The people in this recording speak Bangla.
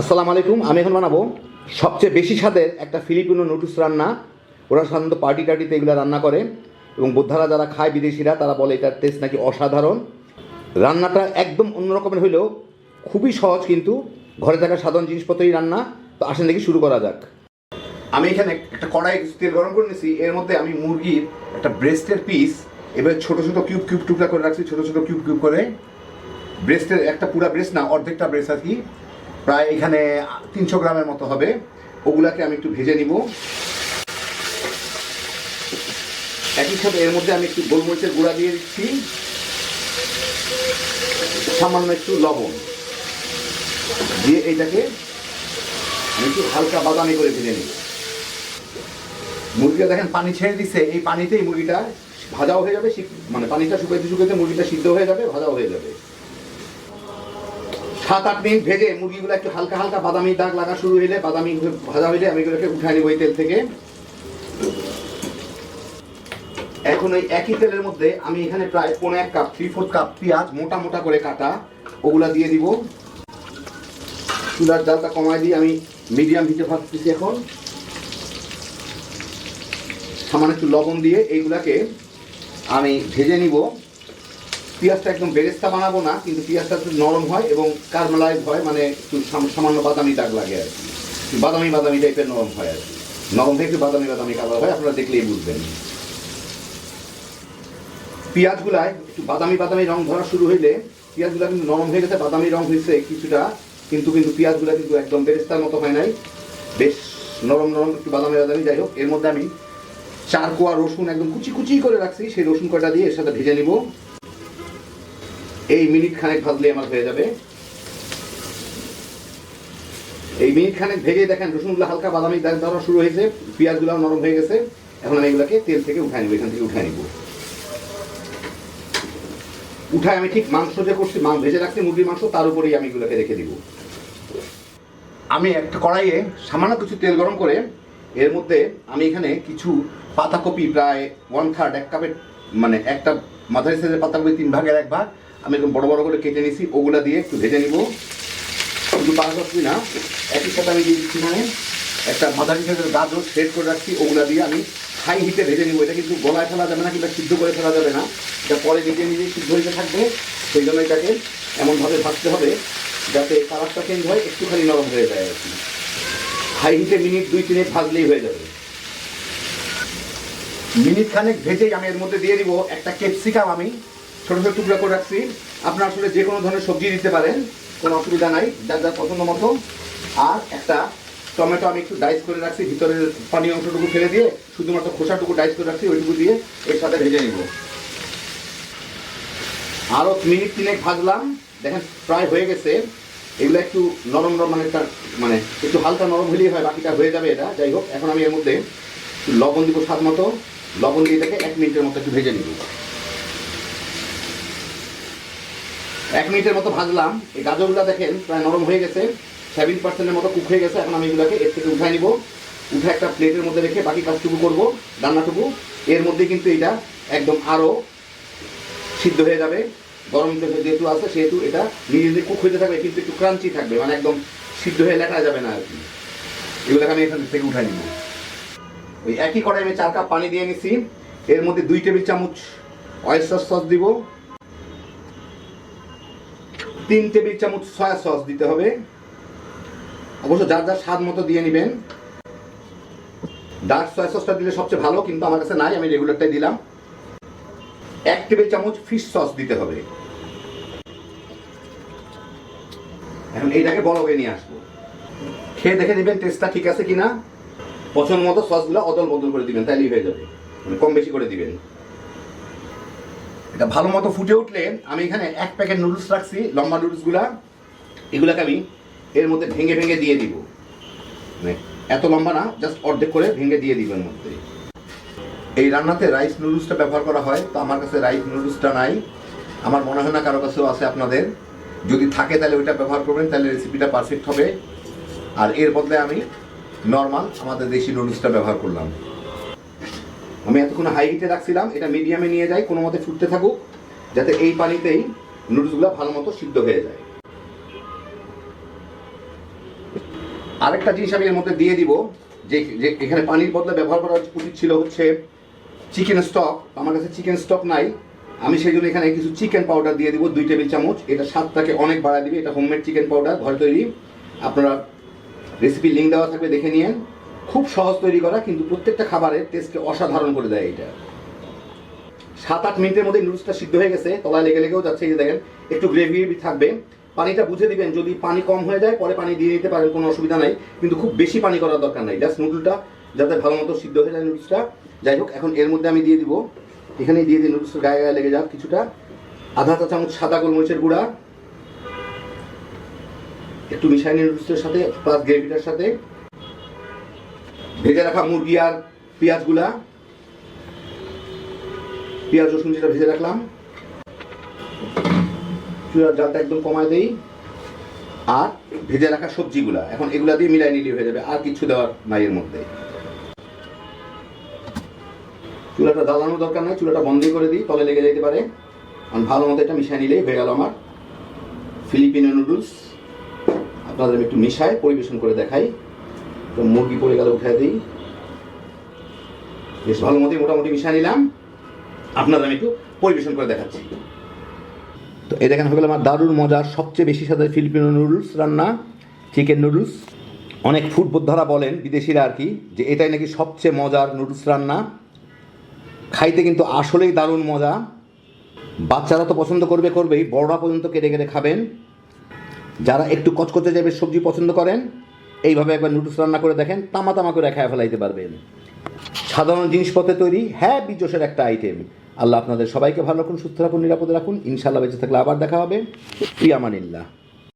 আসসালামু আলাইকুম, আমি এখন বানাবো সবচেয়ে বেশি স্বাদের একটা ফিলিপিনো নুডলস রান্না। ওরা সাধারণত পার্টি টার্টিতে এগুলো রান্না করে এবং বোদ্ধারা যারা খায় বিদেশিরা, তারা বলে এটার টেস্ট নাকি অসাধারণ। রান্নাটা একদম অন্যরকমের হইলেও খুবই সহজ কিন্তু ঘরে থাকা সাধারণ জিনিসপত্রই রান্না। তো আসেন দেখি শুরু করা যাক। আমি এখানে একটা কড়াই তেল গরম করে নিয়েছি। এর মধ্যে আমি মুরগির একটা ব্রেস্টের পিস এবার ছোট ছোট কিউব কিউব টুকরা করে রাখছি, ছোট ছোট কিউব কিউব করে। ব্রেস্টের একটা পুরা ব্রেস্ট না, অর্ধেকটা ব্রেস্ট আর কি। প্রায় এখানে তিনশো গ্রামের মতো হবে। ওগুলাকে আমি একটু ভেজে নিব। একই সাথে এর মধ্যে আমি একটু গোলমরিচের গুঁড়া দিয়ে দিচ্ছি। সামান্য একটু লবণ। দিয়ে এইটাকে আমি একটু হালকা বাদামি করে ভেজে নিই মুরগিটা দেখেন পানি ছেড়ে দিচ্ছে এই পানিতেই মুরগিটা ভাজাও হয়ে যাবে মানে পানিটা শুকাইতে শুকাইতে মুরগিটা সিদ্ধ হয়ে যাবে, ভাজাও হয়ে যাবে। সাত আট মিনিট ভেজে মুরগিগুলো একটু হালকা হালকা বাদামি দাগ লাগা শুরু হইলে বাদামি ভাজা হইলে আমি এগুলোকে উঠাই নিব এই তেল থেকে। এখন ওই একই তেলের মধ্যে আমি এখানে প্রায় পনেরো এক কাপ থ্রি ফোর্থ কাপ পেঁয়াজ মোটা মোটা করে কাটা, ওগুলা দিয়ে দিব। চুলার জালটা কমায় দিয়ে আমি মিডিয়াম হিটে ভাজতেছি এখন। সামান্য একটু লবণ দিয়ে এইগুলাকে আমি ভেজে নিব। পেঁয়াজটা একদম বেরেস্তা বানাবো না, কিন্তু পেঁয়াজটা একটু নরম হয় এবং কারমেলাইজ হয় মানে একটু সাম- সামান্য বাদামি দাগ লাগে আর কি। বাদামি বাদামি টাইপের নরম হয় আর কি। নরম থেকে বাদামি বাদামি কালার হয়, আপনারা দেখলেই বুঝবেন। পেঁয়াজগুলায় একটু বাদামি বাদামি রং ধরা শুরু হইলে পেঁয়াজগুলা কিন্তু নরম হয়ে গেছে, বাদামি রং হয়েছে কিছুটা, কিন্তু কিন্তু পেঁয়াজগুলা কিন্তু একদম বেরেস্তার মতো হয় নাই। বেশ নরম নরম একটু বাদামি বাদামি, যাই হোক, এর মধ্যে আমি চার কোয়া রসুন একদম কুচি কুচি করে রাখছি, সেই রসুন কয়টা দিয়ে এর সাথে ভেজে নিব। এই মিনিট খানেক ভাজলে আমার হয়ে যাবে। এই মিনিট খানেক ভেজে দেখেন, রসুনগুলো হালকা বাদামি দাগ ধরা শুরু হয়েছে পেঁয়াজগুলো নরম হয়ে গেছে। এখন আমি এগুলোকে তেল থেকে উঠাই নিব, এখান থেকে উঠাই নিব। উঠায় আমি ঠিক মাংস যে করছি মাংস ভেজে রাখছি মুরগির মাংস, তার উপরেই আমি এগুলোকে রেখে দিব। আমি একটা কড়াইয়ে সামান্য কিছু তেল গরম করে, এর মধ্যে আমি এখানে কিছু পাতাকপি, প্রায় ওয়ান থার্ড এক কাপের মানে একটা মাঝারি সাইজের পাতাকপি, তিন ভাগের এক ভাগ আমি এরকম বড় বড় করে কেটে নিছি, ওগুলা দিয়ে একটু ভেজে নিব। শুধু পাতাকপি না, একই সাথে আমি দিয়ে দিচ্ছি মানে একটা মাঝারি সাইজের গাজর সেট করে রাখছি, ওগুলা দিয়ে আমি হাই হিটে ভেজে নিব। এটা কিন্তু গলায় ফেলা যাবে না, কিংবা সিদ্ধ করে ফেলা যাবে না। এটা পরে নিজে নিজে সিদ্ধ হইতে থাকবে, সেই জন্য এটাকে এমনভাবে ভাজতে হবে, যাতে কালারটা চেঞ্জ হয়, একটুখানি নরম হয়ে যায় আর কি। হাই হিটে মিনিট দুই তিনে ভাজলেই হয়ে যাবে। মিনিট খানেক ভেজেই আমি এর মধ্যে দিয়ে দিব একটা ক্যাপসিকাম আমি। ছোটো ছোটো টুকরা করে রাখছি। আপনার আসলে যে কোনো ধরনের সবজি দিতে পারেন, কোনো অসুবিধা নাই যার যার পছন্দ মতো। আর একটা টমেটো আমি একটু ডাইস করে রাখছি, ভিতরের পানি অংশটুকু ফেলে দিয়ে, শুধুমাত্র খোসাটুকু ডাইস করে রাখছি, ওইটুকু দিয়ে এর সাথে ভেজে নিব। আরও মিনিট তিনেক ভাজলাম, দেখেন প্রায় হয়ে গেছে। এগুলো একটু নরম নরম মানে একটা মানে একটু হালকা নরম হলেই হয়, বাকিটা হয়ে যাবে এটা। যাই হোক, এখন আমি এর মধ্যে লবণ দিব স্বাদ মতো। লবণ দিয়ে এটাকে এক মিনিটের মতো একটু ভেজে নিব। এক মিনিটের মতো ভাজলাম। এই গাজরগুলো দেখেন প্রায় নরম হয়ে গেছে। সেভেন পার্সেন্টের মতো কুক হয়ে গেছে। এখন আমি এগুলোকে এর থেকে উঠাই নিব। উঠে একটা প্লেটের মধ্যে রেখে বাকি কাজটুকু করব, রান্নাটুকু। এর মধ্যে কিন্তু এটা একদম আরও সিদ্ধ হয়ে যাবে। গরম যেহেতু আছে, সেহেতু এটা নিজে নিজে কুক হইতে থাকবে, কিন্তু একটু ক্রাঞ্চি থাকবে। মানে একদম সিদ্ধ হয়ে লেখা যাবে না আর কি। এগুলোকে আমি এখান থেকে উঠাই নিব। ওই একই কড়াই আমি চার কাপ পানি দিয়ে নিছি। এর মধ্যে দুই টেবিল চামচ অয়েস্টার সস দিব। তিন টেবিল চামচ সয়া সস দিতে হবে। অবশ্য যার যার স্বাদ মতো দিয়ে নেবেন। ডার্ক সয়া সসটা দিলে সবচেয়ে ভালো, কিন্তু আমার কাছে নাই, আমি রেগুলারটাই দিলাম। এক টেবিল চামচ ফিশ সস দিতে হবে। এখন এইটাকে বড় হয়ে নিয়ে আসব। খেয়ে দেখে দিবেন টেস্টটা ঠিক আছে কিনা। পছন্দ মতো সসগুলো অদল বদল করে দিবেন, তাইলেই হয়ে যাবে। মানে কম বেশি করে দিবেন। এটা ভালো মতো ফুটে উঠলে আমি এখানে এক প্যাকেট নুডলস রাখছি, লম্বা নুডলসগুলা। এগুলাকে আমি এর মধ্যে ভেঙে ভেঙে দিয়ে দিব। মানে এত লম্বা না জাস্ট অর্ধেক করে ভেঙে দিয়ে দিবেন মধ্যে। এই রান্নাতে রাইস নুডলসটা ব্যবহার করা হয়, তো আমার কাছে রাইস নুডলসটা নাই। আমার মনে হয় না কারও কাছেও আছে আপনাদের। যদি থাকে তাহলে ওইটা ব্যবহার করবেন, তাহলে রেসিপিটা পারফেক্ট হবে। আর এর বদলে আমি নর্মাল আমাদের দেশি নুডলসটা ব্যবহার করলাম। আমি এতক্ষণ হাই হিটে রাখছিলাম, এটা মিডিয়ামে নিয়ে যাই, কোনো মতে ফুটতে থাকুক, যাতে এই পানিতেই নুডলসগুলো ভালো মতো সিদ্ধ হয়ে যায়। আরেকটা জিনিস আমি এর মধ্যে দিয়ে দিব, যে যে এখানে পানির বদলে ব্যবহার করা উচিত ছিল হচ্ছে চিকেন স্টক আমার কাছে চিকেন স্টক নাই। আমি সেই জন্য এখানে কিছু চিকেন পাউডার দিয়ে দিব, দুই টেবিল চামচ। এটা স্বাদটাকে অনেক বাড়ায় দিবে। এটা হোমমেড চিকেন পাউডার ঘরে তৈরি। আপনারা রেসিপি লিঙ্ক দেওয়া থাকবে, দেখে নিয়েন। খুব সহজ তৈরি করা, কিন্তু প্রত্যেকটা খাবারের টেস্টকে অসাধারণ করে দেয় এটা। সাত আট মিনিটের মধ্যে নুডলসটা সিদ্ধ হয়ে গেছে, তলায় লেগে লেগেও যাচ্ছে, এই দেখেন, একটু গ্রেভি থাকবে। পানিটা বুঝে দিবেন, যদি পানি কম হয়ে যায়, পরে পানি দিয়ে দিতে পারেন, কোনো অসুবিধা নাই। কিন্তু খুব বেশি পানি করার দরকার নাই জাস্ট নুডলটা যাতে ভালো মতো সিদ্ধ হয়ে যায় নুডলসটা যাই হোক, এখন এর মধ্যে আমি দিয়ে দিব। এখানে দিয়ে দিই নুডলসের গায়ে গায়ে লেগে যাক কিছুটা। আধা চা চামচ সাদা গোলমরিচের গুঁড়া। একটু মিশাই নুডলসের সাথে প্লাস গ্রেভিটার সাথে। ভেজে রাখা মুরগি আর পেঁয়াজগুলা। পেঁয়াজ, রসুন যেটা ভেজে রাখলাম। চুলার জালটা একদম কমায় দেই। আর ভেজে রাখা সবজিগুলা, এখন এগুলা দিয়ে মিলাই নিলে হয়ে যাবে, আর কিছু দেওয়ার নাই এর মধ্যে। চুলাটা জ্বালানোর দরকার নাই, চুলাটা বন্ধই করে দিই, তলে লেগে যেতে পারে। কারণ ভালো মতো এটা মিশাই নিলেই হয়ে গেল আমার ফিলিপিনো নুডলস। আপনাদের একটু মিশাই পরিবেশন করে দেখাই। তো মুরগি পড়ে গেলে উঠাই দিই। বেশ ভালো মতোই মোটামুটি মিশাই নিলাম। আপনাদের আমি একটু পরিবেশন করে দেখাচ্ছি। তো এই দেখেন, হয়ে গেল আমার দারুণ মজার, সবচেয়ে বেশি সাথে ফিলিপিনো নুডলস রান্না, চিকেন নুডলস। অনেক ফুড বোদ্ধারা বলেন, বিদেশিরা আর কি, যে এটাই নাকি সবচেয়ে মজার নুডলস রান্না। খাইতে কিন্তু আসলেই দারুণ মজা। বাচ্চারা তো পছন্দ করবে করবেই, বড়রা পর্যন্ত কেটে কেটে খাবেন। যারা একটু কচকচে যাবে সবজি পছন্দ করেন এইভাবে একবার নুডলস রান্না করে দেখেন তামা তামা করে খায় ফেলাইতে পারবেন। সাধারণ জিনিসপত্রে তৈরি হ্যাঁ বিজোসের একটা আইটেম আল্লাহ আপনাদের সবাইকে ভালো রাখুন, সুস্থ রাখুন, নিরাপদে রাখুন। ইনশাল্লাহ বেঁচে থাকলে আবার দেখা হবে। প্রিয়ামানিল্লাহ